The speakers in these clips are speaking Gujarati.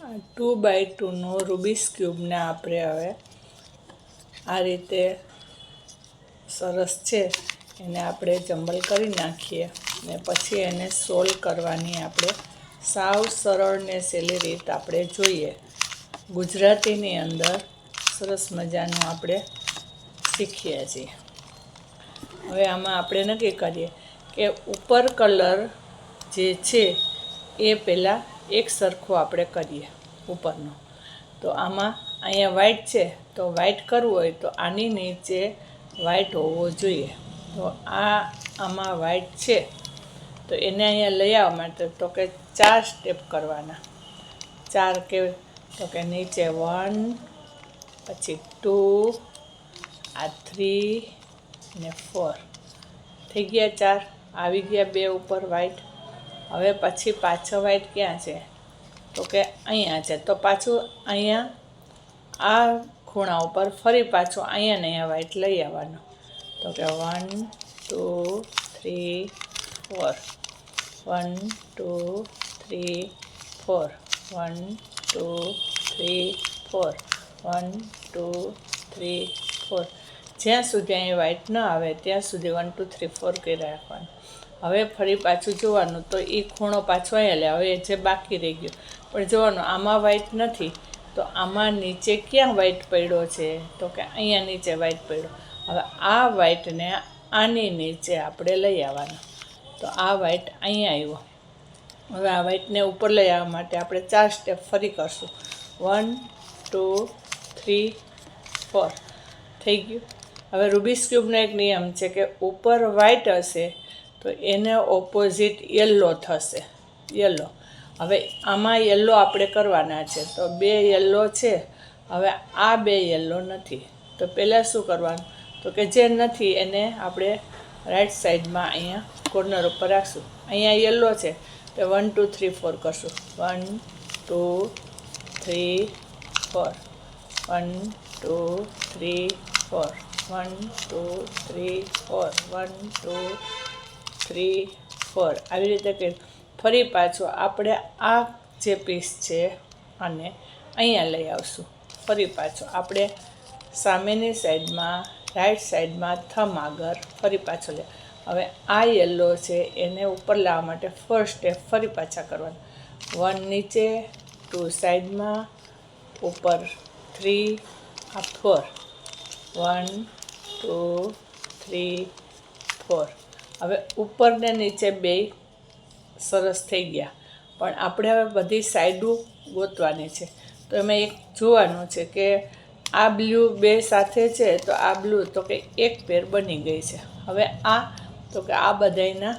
ટુ બાય ટુનો રૂબીસ ક્યુબને આપણે હવે આ રીતે સરસ છે. એને આપણે જંબલ કરી નાખીએ ને પછી એને સોલ્વ કરવાની આપણે સાવ સરળ ને સહેલી રીત આપણે જોઈએ. ગુજરાતીની અંદર સરસ મજાનું આપણે શીખીએ છીએ. હવે આમાં આપણે નક્કી કરીએ કે ઉપર કલર જે છે એ પહેલાં એક સરખો આપણે કરીએ ઉપરનો. તો આમાં અહીંયા વ્હાઈટ છે, તો વ્હાઈટ કરવું હોય તો આની નીચે વ્હાઈટ હોવો જોઈએ. તો આ આમાં વ્હાઈટ છે, તો એને અહીંયા લઈ આવવા માટે તો કે ચાર સ્ટેપ કરવાના. ચાર કે, તો કે નીચે વન પછી ટુ આ થ્રી ને ફોર થઈ ગયા ચાર. આવી ગયા બે ઉપર વ્હાઈટ હવે પછી પાછો વાઇટ ક્યાં છે? તો કે અહીંયા છે. તો પાછું અહીંયા આ ખૂણા ઉપર ફરી પાછું અહીંયા ને અહીંયા વ્હાઈટ લઈ આવવાનું. તો કે one, two, three, four. One, two, three, four. One, two, three, four. One, two, three, four. જ્યાં સુધી અહીં વ્હાઈટ ન આવે, ત્યાં સુધી વન, ટુ, થ્રી, ફોર કરી રાખવાનું. હવે ફરી પાછું જોવાનું તો એ ખૂણો પાછો લે હવે જે બાકી રહી ગયો. પણ જોવાનું, આમાં વ્હાઈટ નથી. તો આમાં નીચે ક્યાં વ્હાઈટ પડ્યો છે? તો કે અહીંયા નીચે વ્હાઈટ પડ્યો. હવે આ વ્હાઈટને આની નીચે આપણે લઈ આવવાનો. તો આ વ્હાઈટ અહીંયા આવ્યો. હવે આ વ્હાઈટને ઉપર લઈ આવવા માટે આપણે ચાર સ્ટેપ ફરી કરશું. વન ટુ થ્રી ફોર થઈ ગયું. હવે રૂબિક્સ ક્યુબનો એક નિયમ છે કે ઉપર વ્હાઈટ હશે તો એને ઓપોઝિટ યલો થશે. યલો હવે આમાં યલો આપણે કરવાના છે. તો બે યલો છે. હવે આ બે યલો નથી. તો પહેલાં શું કરવાનું? તો કે જે નથી એને આપણે રાઈટ સાઈડમાં અહીંયા કોર્નર ઉપર રાખશું. અહીંયા યલો છે. તો વન ટુ થ્રી ફોર કરશું. One two three four one two three four one two three four one two three four આવી રીતે કરી ફરી પાછું આપણે આ જે પીસ છે અને અહીંયા લઈ આવશું. ફરી પાછું આપણે સામેની સાઈડમાં રાઈટ સાઈડમાં થમ આગળ ફરી પાછો લે. હવે આ યલો છે, એને ઉપર લાવવા માટે ફર્સ્ટ સ્ટેપ ફરી પાછા કરવાના. વન નીચે ટુ સાઈડમાં, ઉપર થ્રી આ four one two three four હવે ઉપર ને નીચે બે સરસ થઈ ગયા. પણ આપણે હવે બધી સાઈડો ગોતવાની છે. તો એમાં એક જોવાનું છે કે આ બ્લુ બે સાથે છે તો આ બ્લુ તો કે એક પેર બની ગઈ છે. હવે આ તો કે આ બધાયના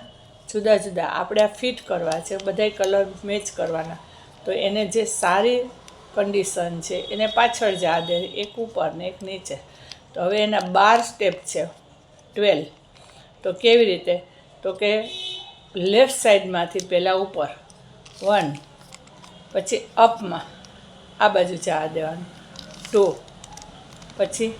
જુદા જુદા આપણે આ ફિટ કરવા છે, બધાય કલર મેચ કરવાના. તો એને જે સારી કન્ડિશન છે એને પાછળ જવા દે, એક ઉપર ને એક નીચે. તો હવે એના બાર સ્ટેપ છે. ટ્વેલ્વ તો કેવી રીતે? તો કે લેફ્ટ સાઈડમાંથી પહેલાં ઉપર. વન પછી અપમાં આ બાજુ જવા દેવાનું. ટુ પછી